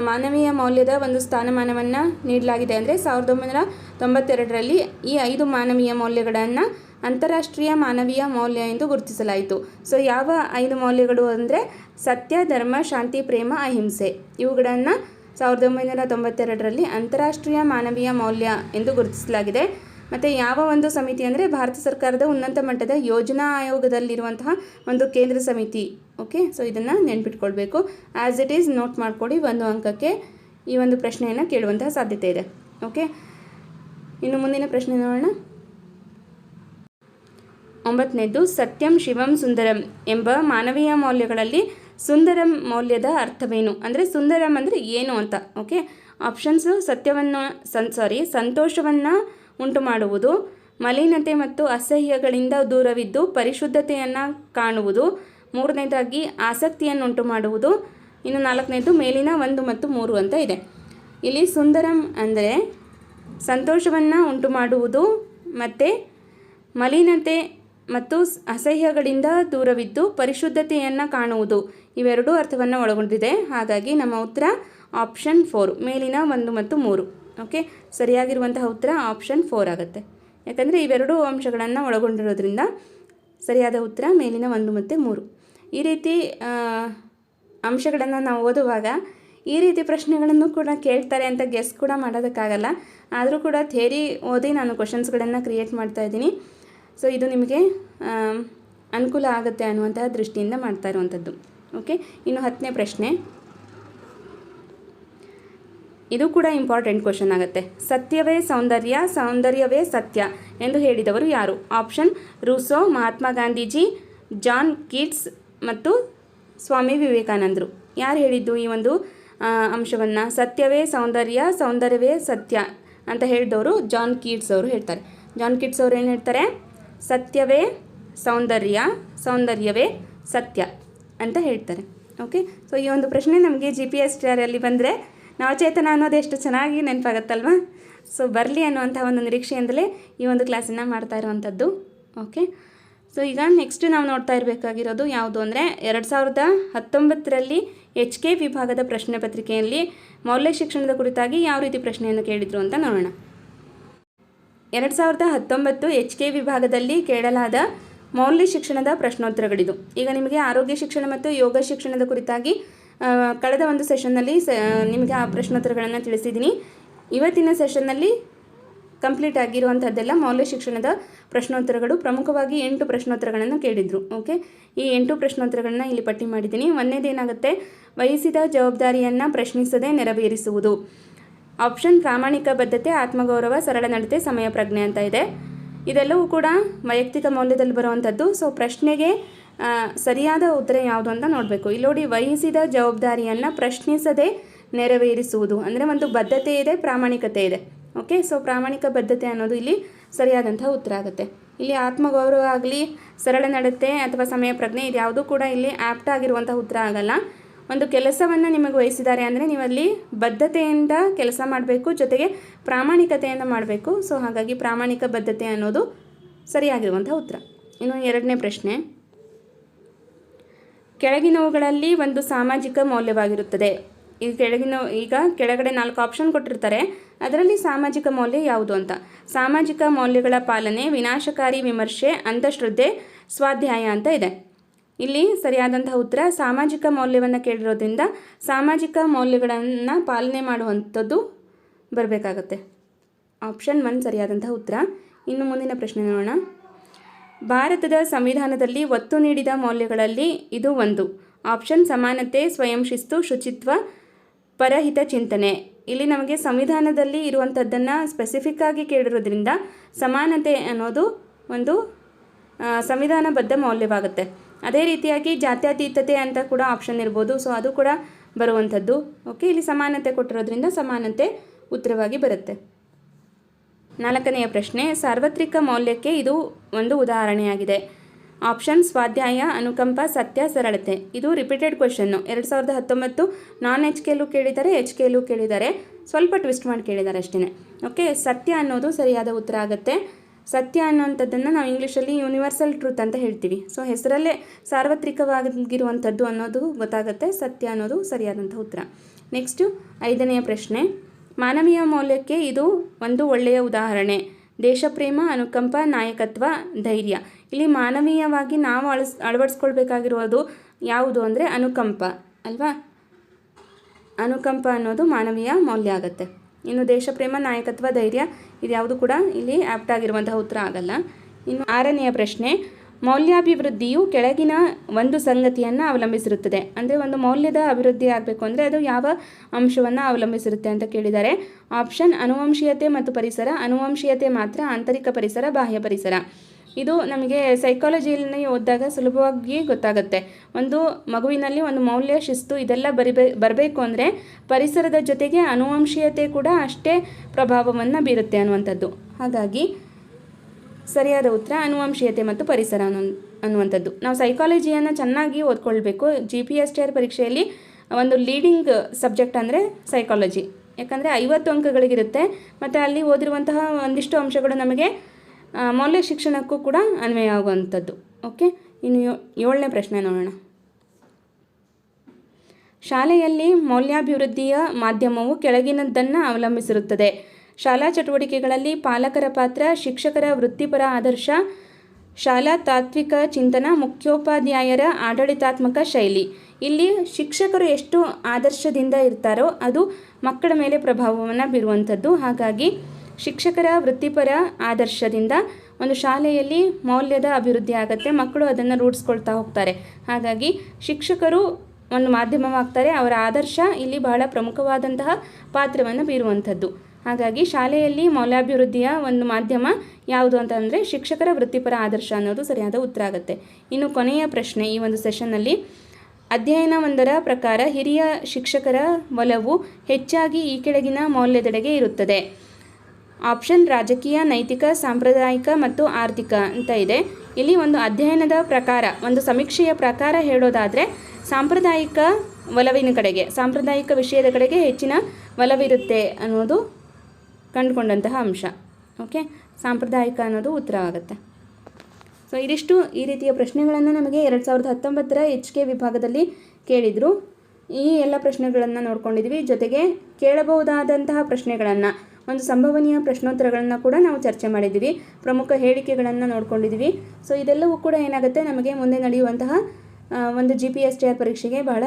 ಮಾನವೀಯ ಮೌಲ್ಯದ ಒಂದು ಸ್ಥಾನಮಾನವನ್ನು ನೀಡಲಾಗಿದೆ ಅಂದರೆ ಸಾವಿರದ ಒಂಬೈನೂರ ತೊಂಬತ್ತೆರಡರಲ್ಲಿ ಈ ಐದು ಮಾನವೀಯ ಮೌಲ್ಯಗಳನ್ನು ಅಂತಾರಾಷ್ಟ್ರೀಯ ಮಾನವೀಯ ಮೌಲ್ಯ ಎಂದು ಗುರುತಿಸಲಾಯಿತು. ಸೊ ಯಾವ ಐದು ಮೌಲ್ಯಗಳು ಅಂದರೆ ಸತ್ಯ, ಧರ್ಮ, ಶಾಂತಿ, ಪ್ರೇಮ, ಅಹಿಂಸೆ. ಇವುಗಳನ್ನು ಸಾವಿರದ ಒಂಬೈನೂರ ತೊಂಬತ್ತೆರಡರಲ್ಲಿ ಅಂತಾರಾಷ್ಟ್ರೀಯ ಮಾನವೀಯ ಮೌಲ್ಯ ಎಂದು ಗುರುತಿಸಲಾಗಿದೆ. ಮತ್ತು ಯಾವ ಒಂದು ಸಮಿತಿ ಅಂದರೆ ಭಾರತ ಸರ್ಕಾರದ ಉನ್ನತ ಮಟ್ಟದ ಯೋಜನಾ ಆಯೋಗದಲ್ಲಿರುವಂತಹ ಒಂದು ಕೇಂದ್ರ ಸಮಿತಿ. ಓಕೆ ಸೊ ಇದನ್ನು ನೆನ್ಪಿಟ್ಕೊಳ್ಬೇಕು. ಆ್ಯಸ್ ಇಟ್ ಈಸ್ ನೋಟ್ ಮಾಡಿಕೊಡಿ ಒಂದು ಅಂಕಕ್ಕೆ ಈ ಒಂದು ಪ್ರಶ್ನೆಯನ್ನು ಕೇಳುವಂತಹ ಸಾಧ್ಯತೆ ಇದೆ. ಓಕೆ ಇನ್ನು ಮುಂದಿನ ಪ್ರಶ್ನೆ ನೋಡೋಣ. ಒಂಬತ್ತನೇದು, ಸತ್ಯಂ ಶಿವಂ ಸುಂದರಂ ಎಂಬ ಮಾನವೀಯ ಮೌಲ್ಯಗಳಲ್ಲಿ ಸುಂದರಂ ಮೌಲ್ಯದ ಅರ್ಥವೇನು? ಅಂದರೆ ಸುಂದರಂ ಅಂದರೆ ಏನು ಅಂತ. ಓಕೆ ಆಪ್ಷನ್ಸು ಸತ್ಯವನ್ನು, ಸನ್ ಸಾರಿ ಸಂತೋಷವನ್ನು ಉಂಟು ಮಾಡುವುದು ಮಲಿನತೆ ಮತ್ತು ಅಸಹ್ಯಗಳಿಂದ ದೂರವಿದ್ದು ಪರಿಶುದ್ಧತೆಯನ್ನು ಕಾಣುವುದು. ಮೂರನೇದಾಗಿ ಆಸಕ್ತಿಯನ್ನುಂಟು ಮಾಡುವುದು ಇನ್ನು ನಾಲ್ಕನೇದು ಮೇಲಿನ ಒಂದು ಮತ್ತು ಮೂರು ಅಂತ ಇದೆ. ಇಲ್ಲಿ ಸುಂದರಂ ಅಂದರೆ ಸಂತೋಷವನ್ನು ಉಂಟು ಮಾಡುವುದು ಮತ್ತು ಮಲಿನತೆ ಮತ್ತು ಅಸಹ್ಯಗಳಿಂದ ದೂರವಿದ್ದು ಪರಿಶುದ್ಧತೆಯನ್ನು ಕಾಣುವುದು. ಇವೆರಡೂ ಅರ್ಥವನ್ನು ಒಳಗೊಂಡಿದೆ. ಹಾಗಾಗಿ ನಮ್ಮ ಉತ್ತರ ಆಪ್ಷನ್ ಫೋರ್, ಮೇಲಿನ ಒಂದು ಮತ್ತು ಮೂರು. ಓಕೆ ಸರಿಯಾಗಿರುವಂತಹ ಉತ್ತರ ಆಪ್ಷನ್ ಫೋರ್ ಆಗುತ್ತೆ. ಯಾಕಂದರೆ ಇವೆರಡೂ ಅಂಶಗಳನ್ನು ಒಳಗೊಂಡಿರೋದ್ರಿಂದ ಸರಿಯಾದ ಉತ್ತರ ಮೇಲಿನ ಒಂದು ಮತ್ತು ಮೂರು. ಈ ರೀತಿ ಅಂಶಗಳನ್ನು ನಾವು ಓದುವಾಗ ಈ ರೀತಿ ಪ್ರಶ್ನೆಗಳನ್ನು ಕೂಡ ಕೇಳ್ತಾರೆ ಅಂತ ಗೆಸ್ ಕೂಡ ಮಾಡೋದಕ್ಕಾಗಲ್ಲ. ಆದರೂ ಕೂಡ ಥೇರಿ ಓದಿ ನಾನು ಕ್ವಶನ್ಸ್ಗಳನ್ನು ಕ್ರಿಯೇಟ್ ಮಾಡ್ತಾ ಇದ್ದೀನಿ. ಸೊ ಇದು ನಿಮಗೆ ಅನುಕೂಲ ಆಗುತ್ತೆ ಅನ್ನುವಂತಹ ದೃಷ್ಟಿಯಿಂದ ಮಾಡ್ತಾ ಇರುವಂಥದ್ದು ಓಕೆ ಇನ್ನು ಹತ್ತನೇ ಪ್ರಶ್ನೆ. ಇದು ಕೂಡ ಇಂಪಾರ್ಟೆಂಟ್ ಕ್ವಶನ್ ಆಗುತ್ತೆ. ಸತ್ಯವೇ ಸೌಂದರ್ಯ, ಸೌಂದರ್ಯವೇ ಸತ್ಯ ಎಂದು ಹೇಳಿದವರು ಯಾರು? Option Rousseau Mahatma Gandhiji John Keats ಮತ್ತು ಸ್ವಾಮಿ ವಿವೇಕಾನಂದರು. ಯಾರು ಹೇಳಿದ್ದು ಈ ಒಂದು ಅಂಶವನ್ನು? ಸತ್ಯವೇ ಸೌಂದರ್ಯ, ಸೌಂದರ್ಯವೇ ಸತ್ಯ ಅಂತ ಹೇಳಿದವರು ಜಾನ್ ಕೀಟ್ಸ್ ಅವರು ಹೇಳ್ತಾರೆ. ಜಾನ್ ಕೀಟ್ಸ್ ಅವರು ಏನು ಹೇಳ್ತಾರೆ? ಸತ್ಯವೇ ಸೌಂದರ್ಯ, ಸೌಂದರ್ಯವೇ ಸತ್ಯ ಅಂತ ಹೇಳ್ತಾರೆ. ಓಕೆ ಸೊ ಈ ಒಂದು ಪ್ರಶ್ನೆ ನಮಗೆ ಜಿ ಪಿ ಎಸ್ ಟಿ ಆರಲ್ಲಿ ಬಂದರೆ ನವಚೇತನ ಅನ್ನೋದು ಎಷ್ಟು ಚೆನ್ನಾಗಿ ನೆನಪಾಗತ್ತಲ್ವ? ಸೊ ಬರಲಿ ಅನ್ನುವಂಥ ಒಂದು ನಿರೀಕ್ಷೆಯಿಂದಲೇ ಈ ಒಂದು ಕ್ಲಾಸನ್ನು ಮಾಡ್ತಾ ಇರುವಂಥದ್ದು. ಓಕೆ ಸೊ ಈಗ ನೆಕ್ಸ್ಟ್ ನಾವು ನೋಡ್ತಾ ಇರಬೇಕಾಗಿರೋದು ಯಾವುದು ಅಂದರೆ ಎರಡು ಸಾವಿರದ ಹತ್ತೊಂಬತ್ತರಲ್ಲಿ ಎಚ್ ಕೆ ವಿಭಾಗದ ಪ್ರಶ್ನೆ ಪತ್ರಿಕೆಯಲ್ಲಿ ಮೌಲ್ಯ ಶಿಕ್ಷಣದ ಕುರಿತಾಗಿ ಯಾವ ರೀತಿ ಪ್ರಶ್ನೆಯನ್ನು ಕೇಳಿದರು ಅಂತ ನೋಡೋಣ. ಎರಡು ಸಾವಿರದ ಹತ್ತೊಂಬತ್ತು ಎಚ್ ಕೆ ವಿಭಾಗದಲ್ಲಿ ಕೇಳಲಾದ ಮೌಲ್ಯ ಶಿಕ್ಷಣದ ಪ್ರಶ್ನೋತ್ತರಗಳಿದು. ಈಗ ನಿಮಗೆ ಆರೋಗ್ಯ ಶಿಕ್ಷಣ ಮತ್ತು ಯೋಗ ಶಿಕ್ಷಣದ ಕುರಿತಾಗಿ ಕಳೆದ ಒಂದು ಸೆಷನ್ನಲ್ಲಿ ಸ ನಿಮಗೆ ಆ ಪ್ರಶ್ನೋತ್ತರಗಳನ್ನು ತಿಳಿಸಿದ್ದೀನಿ. ಇವತ್ತಿನ ಸೆಷನ್ನಲ್ಲಿ ಕಂಪ್ಲೀಟ್ ಆಗಿರುವಂಥದ್ದೆಲ್ಲ ಮೌಲ್ಯ ಶಿಕ್ಷಣದ ಪ್ರಶ್ನೋತ್ತರಗಳು. ಪ್ರಮುಖವಾಗಿ ಎಂಟು ಪ್ರಶ್ನೋತ್ತರಗಳನ್ನು ಕೇಳಿದರು, ಓಕೆ? ಈ ಎಂಟು ಪ್ರಶ್ನೋತ್ತರಗಳನ್ನ ಇಲ್ಲಿ ಪಟ್ಟಿ ಮಾಡಿದ್ದೀನಿ. ಒಂದನೇದೇನಾಗುತ್ತೆ ವಹಿಸಿದ ಜವಾಬ್ದಾರಿಯನ್ನು ಪ್ರಶ್ನಿಸದೆ ನೆರವೇರಿಸುವುದು. ಆಪ್ಷನ್ ಪ್ರಾಮಾಣಿಕ ಬದ್ಧತೆ, ಆತ್ಮಗೌರವ, ಸರಳ ನಡತೆ, ಸಮಯ ಪ್ರಜ್ಞೆ ಅಂತ ಇದೆ. ಇದೆಲ್ಲವೂ ಕೂಡ ವೈಯಕ್ತಿಕ ಮೌಲ್ಯದಲ್ಲಿ ಬರುವಂಥದ್ದು. ಸೊ, ಪ್ರಶ್ನೆಗೆ ಸರಿಯಾದ ಉತ್ತರ ಯಾವುದು ಅಂತ ನೋಡಬೇಕು. ಇಲ್ಲಿ ನೋಡಿ, ವಹಿಸಿದ ಜವಾಬ್ದಾರಿಯನ್ನು ಪ್ರಶ್ನಿಸದೆ ನೆರವೇರಿಸುವುದು. ಅಂದರೆ ಒಂದು ಬದ್ಧತೆ ಇದೆ, ಪ್ರಾಮಾಣಿಕತೆ ಇದೆ. ಓಕೆ ಸೊ ಪ್ರಾಮಾಣಿಕ ಬದ್ಧತೆ ಅನ್ನೋದು ಇಲ್ಲಿ ಸರಿಯಾದಂತಹ ಉತ್ತರ ಆಗುತ್ತೆ. ಇಲ್ಲಿ ಆತ್ಮಗೌರವ ಆಗಲಿ, ಸರಳ ನಡತೆ ಅಥವಾ ಸಮಯ ಪ್ರಜ್ಞೆ ಇದು ಯಾವುದೂ ಕೂಡ ಇಲ್ಲಿ ಆ್ಯಪ್ಟ್ ಆಗಿರುವಂಥ ಉತ್ತರ ಆಗಲ್ಲ. ಒಂದು ಕೆಲಸವನ್ನು ನಿಮಗೆ ವಹಿಸಿದ್ದಾರೆ ಅಂದರೆ ನೀವಲ್ಲಿ ಬದ್ಧತೆಯಿಂದ ಕೆಲಸ ಮಾಡಬೇಕು, ಜೊತೆಗೆ ಪ್ರಾಮಾಣಿಕತೆಯಿಂದ ಮಾಡಬೇಕು. ಸೊ ಹಾಗಾಗಿ ಪ್ರಾಮಾಣಿಕ ಬದ್ಧತೆ ಅನ್ನೋದು ಸರಿಯಾಗಿರುವಂಥ ಉತ್ತರ. ಇನ್ನು ಎರಡನೇ ಪ್ರಶ್ನೆ. ಕೆಳಗಿನವುಗಳಲ್ಲಿ ಒಂದು ಸಾಮಾಜಿಕ ಮೌಲ್ಯವಾಗಿರುತ್ತದೆ. ಈ ಕೆಳಗಿನ ಈಗ ಕೆಳಗಡೆ ನಾಲ್ಕು ಆಪ್ಷನ್ ಕೊಟ್ಟಿರ್ತಾರೆ. ಅದರಲ್ಲಿ ಸಾಮಾಜಿಕ ಮೌಲ್ಯ ಯಾವುದು ಅಂತ. ಸಾಮಾಜಿಕ ಮೌಲ್ಯಗಳ ಪಾಲನೆ, ವಿನಾಶಕಾರಿ ವಿಮರ್ಶೆ ಅಂಧಶ್ರದ್ಧೆ ಸ್ವಾಧ್ಯಾಯ ಅಂತ ಇದೆ. ಇಲ್ಲಿ ಸರಿಯಾದಂತಹ ಉತ್ತರ, ಸಾಮಾಜಿಕ ಮೌಲ್ಯವನ್ನು ಕೇಳಿರೋದ್ರಿಂದ ಸಾಮಾಜಿಕ ಮೌಲ್ಯಗಳನ್ನು ಪಾಲನೆ ಮಾಡುವಂಥದ್ದು ಬರಬೇಕಾಗತ್ತೆ. ಆಪ್ಷನ್ ಒನ್ ಸರಿಯಾದಂತಹ ಉತ್ತರ. ಇನ್ನು ಮುಂದಿನ ಪ್ರಶ್ನೆ ನೋಡೋಣ. ಭಾರತದ ಸಂವಿಧಾನದಲ್ಲಿ ಒತ್ತು ನೀಡಿದ ಮೌಲ್ಯಗಳಲ್ಲಿ ಇದು ಒಂದು. ಆಪ್ಷನ್, ಸಮಾನತೆ, ಸ್ವಯಂ ಶಿಸ್ತು, ಶುಚಿತ್ವ, ಪರಹಿತ ಚಿಂತನೆ. ಇಲ್ಲಿ ನಮಗೆ ಸಂವಿಧಾನದಲ್ಲಿ ಇರುವಂಥದ್ದನ್ನು ಸ್ಪೆಸಿಫಿಕ್ ಆಗಿ ಕೇಳಿರೋದ್ರಿಂದ ಸಮಾನತೆ ಅನ್ನೋದು ಒಂದು ಸಂವಿಧಾನಬದ್ಧ ಮೌಲ್ಯವಾಗುತ್ತೆ. ಅದೇ ರೀತಿಯಾಗಿ ಜಾತ್ಯತೀತತೆ ಅಂತ ಕೂಡ ಆಪ್ಷನ್ ಇರ್ಬೋದು. ಸೊ ಅದು ಕೂಡ ಬರುವಂಥದ್ದು. ಓಕೆ ಇಲ್ಲಿ ಸಮಾನತೆ ಕೊಟ್ಟಿರೋದ್ರಿಂದ ಸಮಾನತೆ ಉತ್ತರವಾಗಿ ಬರುತ್ತೆ. ನಾಲ್ಕನೆಯ ಪ್ರಶ್ನೆ, ಸಾರ್ವತ್ರಿಕ ಮೌಲ್ಯಕ್ಕೆ ಇದು ಒಂದು ಉದಾಹರಣೆಯಾಗಿದೆ. ಆಪ್ಷನ್, ಸ್ವಾಧ್ಯಾಯ, ಅನುಕಂಪ, ಸತ್ಯ, ಸರಳತೆ. ಇದು ರಿಪೀಟೆಡ್ ಕ್ವೆಶನ್ನು ಎರಡು ಸಾವಿರದ ಹತ್ತೊಂಬತ್ತು ನಾನ್ ಎಚ್ ಕೆಲು ಕೇಳಿದ್ದಾರೆ ಎಚ್ ಕೆಲು ಕೇಳಿದ್ದಾರೆ ಸ್ವಲ್ಪ ಟ್ವಿಸ್ಟ್ ಮಾಡಿ ಕೇಳಿದ್ದಾರೆ ಅಷ್ಟೇ ಓಕೆ, ಸತ್ಯ ಅನ್ನೋದು ಸರಿಯಾದ ಉತ್ತರ ಆಗುತ್ತೆ. ಸತ್ಯ ಅನ್ನೋಂಥದ್ದನ್ನು ನಾವು ಇಂಗ್ಲೀಷಲ್ಲಿ ಯೂನಿವರ್ಸಲ್ ಟ್ರೂತ್ ಅಂತ ಹೇಳ್ತೀವಿ. ಸೊ ಹೆಸರಲ್ಲೇ ಸಾರ್ವತ್ರಿಕವಾಗಿರುವಂಥದ್ದು ಅನ್ನೋದು ಗೊತ್ತಾಗುತ್ತೆ. ಸತ್ಯ ಅನ್ನೋದು ಸರಿಯಾದಂಥ ಉತ್ತರ. ನೆಕ್ಸ್ಟು ಐದನೆಯ ಪ್ರಶ್ನೆ. ಮಾನವೀಯ ಮೌಲ್ಯಕ್ಕೆ ಇದು ಒಂದು ಒಳ್ಳೆಯ ಉದಾಹರಣೆ. ದೇಶಪ್ರೇಮ, ಅನುಕಂಪ, ನಾಯಕತ್ವ, ಧೈರ್ಯ. ಇಲ್ಲಿ ಮಾನವೀಯವಾಗಿ ನಾವು ಅಳಸ್, ಅಳವಡಿಸ್ಕೊಳ್ಬೇಕಾಗಿರೋದು ಯಾವುದು ಅಂದರೆ ಅನುಕಂಪ, ಅಲ್ವಾ? ಅನುಕಂಪ ಅನ್ನೋದು ಮಾನವೀಯ ಮೌಲ್ಯ ಆಗುತ್ತೆ. ಇನ್ನು ದೇಶಪ್ರೇಮ, ನಾಯಕತ್ವ, ಧೈರ್ಯ, ಇದ್ಯಾವುದು ಕೂಡ ಇಲ್ಲಿ ಆಪ್ಟ್ ಆಗಿರುವಂತಹ ಉತ್ತರ ಆಗಲ್ಲ. ಇನ್ನು ಆರನೆಯ ಪ್ರಶ್ನೆ ಮೌಲ್ಯಾಭಿವೃದ್ಧಿಯು ಕೆಳಗಿನ ಒಂದು ಸಂಗತಿಯನ್ನು ಅವಲಂಬಿಸಿರುತ್ತದೆ. ಅಂದರೆ ಒಂದು ಮೌಲ್ಯದ ಅಭಿವೃದ್ಧಿ ಆಗಬೇಕು ಅಂದರೆ ಅದು ಯಾವ ಅಂಶವನ್ನು ಅವಲಂಬಿಸಿರುತ್ತೆ ಅಂತ ಕೇಳಿದ್ದಾರೆ ಆಪ್ಷನ್ ಅನುವಂಶೀಯತೆ ಮತ್ತು ಪರಿಸರ. ಅನುವಂಶೀಯತೆ ಮಾತ್ರ ಆಂತರಿಕ ಪರಿಸರ, ಬಾಹ್ಯ ಪರಿಸರ. ಇದು ನಮಗೆ ಸೈಕಾಲಜಿಯಲ್ಲಿ ಓದಿದಾಗ ಸುಲಭವಾಗಿ ಗೊತ್ತಾಗುತ್ತೆ. ಒಂದು ಮಗುವಿನಲ್ಲಿ ಒಂದು ಮೌಲ್ಯ, ಶಿಸ್ತು ಇದೆಲ್ಲ ಬರಿಬೇ, ಬರಬೇಕು ಅಂದರೆ ಪರಿಸರದ ಜೊತೆಗೆ ಅನುವಂಶೀಯತೆ ಕೂಡ ಅಷ್ಟೇ ಪ್ರಭಾವವನ್ನು ಬೀರುತ್ತೆ ಅನ್ನುವಂಥದ್ದು. ಹಾಗಾಗಿ ಸರಿಯಾದ ಉತ್ತರ ಅನುವಂಶೀಯತೆ ಮತ್ತು ಪರಿಸರ ಅನ್ನು ಅನ್ನುವಂಥದ್ದು. ನಾವು ಸೈಕಾಲಜಿಯನ್ನು ಚೆನ್ನಾಗಿ ಓದ್ಕೊಳ್ಬೇಕು. ಜಿ ಪಿ ಎಸ್ ಟಿ ಪರೀಕ್ಷೆಯಲ್ಲಿ ಒಂದು ಲೀಡಿಂಗ್ ಸಬ್ಜೆಕ್ಟ್ ಅಂದರೆ ಸೈಕಾಲಜಿ ಯಾಕಂದರೆ ಐವತ್ತು ಅಂಕಗಳಿಗಿರುತ್ತೆ. ಮತ್ತು ಅಲ್ಲಿ ಓದಿರುವಂತಹ ಒಂದಿಷ್ಟು ಅಂಶಗಳು ನಮಗೆ ಮೌಲ್ಯ ಶಿಕ್ಷಣಕ್ಕೂ ಕೂಡ ಅನ್ವಯ ಆಗುವಂಥದ್ದು. ಓಕೆ ಇನ್ನು ಏಳನೇ ಪ್ರಶ್ನೆ ನೋಡೋಣ. ಶಾಲೆಯಲ್ಲಿ ಮೌಲ್ಯಾಭಿವೃದ್ಧಿಯ ಮಾಧ್ಯಮವು ಕೆಳಗಿನದ್ದನ್ನು ಅವಲಂಬಿಸಿರುತ್ತದೆ. ಶಾಲಾ ಚಟುವಟಿಕೆಗಳಲ್ಲಿ ಪಾಲಕರ ಪಾತ್ರ, ಶಿಕ್ಷಕರ ವೃತ್ತಿಪರ ಆದರ್ಶ, ಶಾಲಾ ತಾತ್ವಿಕ ಚಿಂತನ, ಮುಖ್ಯೋಪಾಧ್ಯಾಯರ ಆಡಳಿತಾತ್ಮಕ ಶೈಲಿ. ಇಲ್ಲಿ ಶಿಕ್ಷಕರು ಎಷ್ಟು ಆದರ್ಶದಿಂದ ಇರ್ತಾರೋ ಅದು ಮಕ್ಕಳ ಮೇಲೆ ಪ್ರಭಾವವನ್ನು ಬೀರುವಂಥದ್ದು. ಹಾಗಾಗಿ ಶಿಕ್ಷಕರ ವೃತ್ತಿಪರ ಆದರ್ಶದಿಂದ ಒಂದು ಶಾಲೆಯಲ್ಲಿ ಮೌಲ್ಯದ ಅಭಿವೃದ್ಧಿ ಆಗುತ್ತೆ, ಮಕ್ಕಳು ಅದನ್ನು ರೂಢಿಸ್ಕೊಳ್ತಾ ಹೋಗ್ತಾರೆ. ಹಾಗಾಗಿ ಶಿಕ್ಷಕರು ಒಂದು ಮಾಧ್ಯಮವಾಗ್ತಾರೆ, ಅವರ ಆದರ್ಶ ಇಲ್ಲಿ ಬಹಳ ಪ್ರಮುಖವಾದಂತಹ ಪಾತ್ರವನ್ನು ಬೀರುವಂಥದ್ದು. ಹಾಗಾಗಿ ಶಾಲೆಯಲ್ಲಿ ಮೌಲ್ಯಾಭಿವೃದ್ಧಿಯ ಒಂದು ಮಾಧ್ಯಮ ಯಾವುದು ಅಂತಂದರೆ ಶಿಕ್ಷಕರ ವೃತ್ತಿಪರ ಆದರ್ಶ ಅನ್ನೋದು ಸರಿಯಾದ ಉತ್ತರ ಆಗುತ್ತೆ. ಇನ್ನು ಕೊನೆಯ ಪ್ರಶ್ನೆ ಈ ಒಂದು ಸೆಷನ್ನಲ್ಲಿ ಅಧ್ಯಯನವೊಂದರ ಪ್ರಕಾರ ಹಿರಿಯ ಶಿಕ್ಷಕರ ಒಲವು ಹೆಚ್ಚಾಗಿ ಈ ಕೆಳಗಿನ ಮೌಲ್ಯದೆಡೆಗೆ ಇರುತ್ತದೆ. ಆಪ್ಷನ್ ರಾಜಕೀಯ, ನೈತಿಕ, ಸಾಂಪ್ರದಾಯಿಕ ಮತ್ತು ಆರ್ಥಿಕ ಅಂತ ಇದೆ. ಇಲ್ಲಿ ಒಂದು ಅಧ್ಯಯನದ ಪ್ರಕಾರ, ಒಂದು ಸಮೀಕ್ಷೆಯ ಪ್ರಕಾರ ಹೇಳೋದಾದರೆ ಸಾಂಪ್ರದಾಯಿಕ ಒಲವಿನ ಕಡೆಗೆ, ಸಾಂಪ್ರದಾಯಿಕ ವಿಷಯದ ಕಡೆಗೆ ಹೆಚ್ಚಿನ ಒಲವಿರುತ್ತೆ ಅನ್ನೋದು ಕಂಡುಕೊಂಡಂತಹ ಅಂಶ. ಓಕೆ ಸಾಂಪ್ರದಾಯಿಕ ಅನ್ನೋದು ಉತ್ತರ ಆಗುತ್ತೆ. ಸೊ ಇದಿಷ್ಟು ಈ ರೀತಿಯ ಪ್ರಶ್ನೆಗಳನ್ನು ನಮಗೆ ಎರಡು ಸಾವಿರದ ಹತ್ತೊಂಬತ್ತರ ಎಚ್ ಕೆ ವಿಭಾಗದಲ್ಲಿ ಕೇಳಿದರು. ಈ ಎಲ್ಲ ಪ್ರಶ್ನೆಗಳನ್ನು ನೋಡ್ಕೊಂಡಿದ್ವಿ. ಜೊತೆಗೆ ಕೇಳಬಹುದಾದಂತಹ ಪ್ರಶ್ನೆಗಳನ್ನು, ಒಂದು ಸಂಭವನೀಯ ಪ್ರಶ್ನೋತ್ತರಗಳನ್ನು ಕೂಡ ನಾವು ಚರ್ಚೆ ಮಾಡಿದ್ದೀವಿ ಪ್ರಮುಖ ಹೇಳಿಕೆಗಳನ್ನು ನೋಡ್ಕೊಂಡಿದ್ದೀವಿ ಸೊ ಇದೆಲ್ಲವೂ ಕೂಡ ಏನಾಗುತ್ತೆ? ನಮಗೆ ಮುಂದೆ ನಡೆಯುವಂತಹ ಒಂದು G P S T R ಪರೀಕ್ಷೆಗೆ ಬಹಳ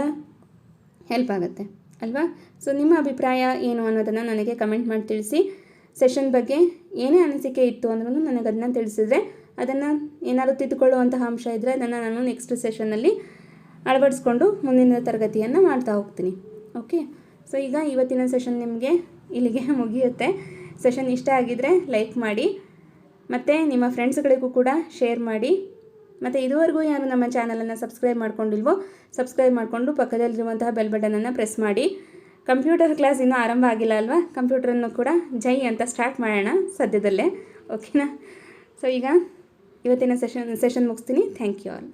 ಹೆಲ್ಪ್ ಆಗುತ್ತೆ. ಅಲ್ವಾ? ಸೊ ನಿಮ್ಮ ಅಭಿಪ್ರಾಯ ಏನು ಅನ್ನೋದನ್ನು ನನಗೆ ಕಮೆಂಟ್ ಮಾಡಿ ತಿಳಿಸಿ. ಸೆಷನ್ ಬಗ್ಗೆ ಏನೇ ಅನಿಸಿಕೆ ಇತ್ತು ಅಂದ್ರೂ ನನಗೆ ಅದನ್ನು ತಿಳಿಸಿದ್ರೆ, ಅದನ್ನು ಏನಾದರೂ ತಿದ್ದುಕೊಳ್ಳುವಂತಹ ಅಂಶ ಇದ್ದರೆ ಅದನ್ನು ನಾನು ನೆಕ್ಸ್ಟ್ ಸೆಷನ್ನಲ್ಲಿ ಅಳವಡಿಸ್ಕೊಂಡು ಮುಂದಿನ ತರಗತಿಯನ್ನು ಮಾಡ್ತಾ ಹೋಗ್ತೀನಿ. ಓಕೆ ಸೊ ಈಗ ಇವತ್ತಿನ ಸೆಷನ್ ನಿಮಗೆ ಇಲ್ಲಿಗೆ ಮುಗಿಯುತ್ತೆ. ಸೆಷನ್ ಇಷ್ಟ ಆಗಿದ್ದರೆ ಲೈಕ್ ಮಾಡಿ, ಮತ್ತು ನಿಮ್ಮ ಫ್ರೆಂಡ್ಸ್ಗಳಿಗೂ ಕೂಡ ಶೇರ್ ಮಾಡಿ, ಮತ್ತು ಇದುವರೆಗೂ ಯಾರು ನಮ್ಮ ಚಾನಲನ್ನು ಸಬ್ಸ್ಕ್ರೈಬ್ ಮಾಡ್ಕೊಂಡಿಲ್ವೋ ಸಬ್ಸ್ಕ್ರೈಬ್ ಮಾಡಿಕೊಂಡು ಪಕ್ಕದಲ್ಲಿರುವಂತಹ ಬೆಲ್ ಬಟನನ್ನು ಪ್ರೆಸ್ ಮಾಡಿ. ಕಂಪ್ಯೂಟರ್ ಕ್ಲಾಸ್ ಇನ್ನೂ ಆರಂಭ ಆಗಿಲ್ಲ ಅಲ್ವಾ? ಕಂಪ್ಯೂಟರನ್ನು ಕೂಡ ಜೈ ಅಂತ ಸ್ಟಾರ್ಟ್ ಮಾಡೋಣ ಸದ್ಯದಲ್ಲೇ. ಓಕೆನಾ ಸೊ ಈಗ ಇವತ್ತಿನ ಸೆಷನ್ ಸೆಷನ್ ಮುಗಿಸ್ತೀನಿ. Thank you all